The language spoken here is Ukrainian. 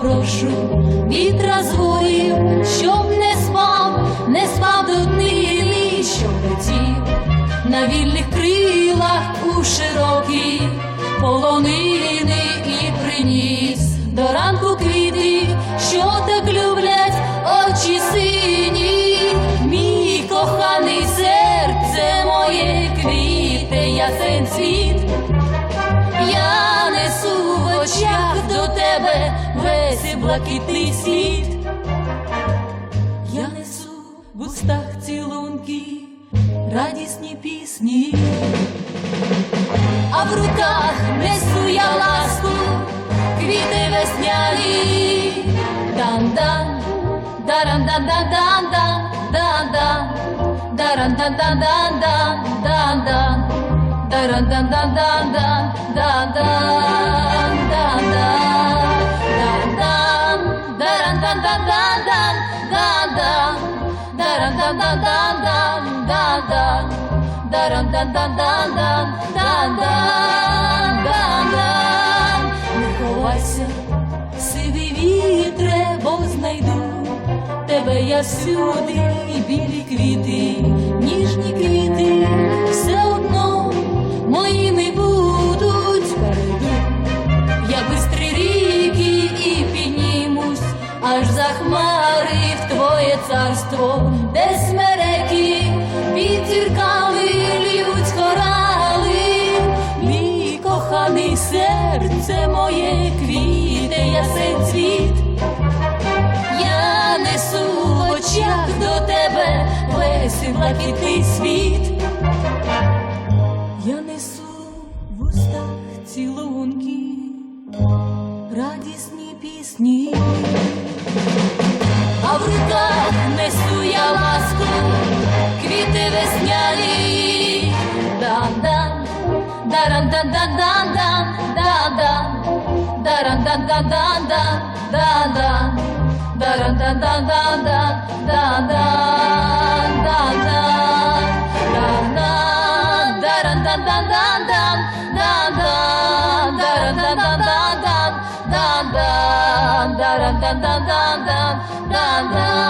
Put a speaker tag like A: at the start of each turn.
A: попрошу. Вітра зворів, щоб не спав, не спав до днини, щоб летів. На вільних крилах у широкі полонини і приніс. До ранку квіти, що так люблять очі сині, мій коханий серце моє квіте, ясен світ. Я несу в очах до тебе весь блакитний світ. Я несу в устах цілунки, радісні пісні, а в руках несу я ласку, квіти весняні. Дан-дан, даран-дан-дан-дан-дан, дан-дан, даран-дан-дан-дан-дан, дан-дан. Даран Не ховайся, сивий вітре, бо знайду тебе я всюди, хмари в твоє царство, де смереки під зірками льють корали, мій коханий серце моє квіте, ясен цвіт. Я несу в очах до тебе весь блакитний світ. Я несу в устах цілунки, радісні пісні, квіти весняні, да-да, да-да-да-да-да, да-да, да-да-да-да-да, да-да, да-да-да-да-да, да-да, да-да, да-да, да-да,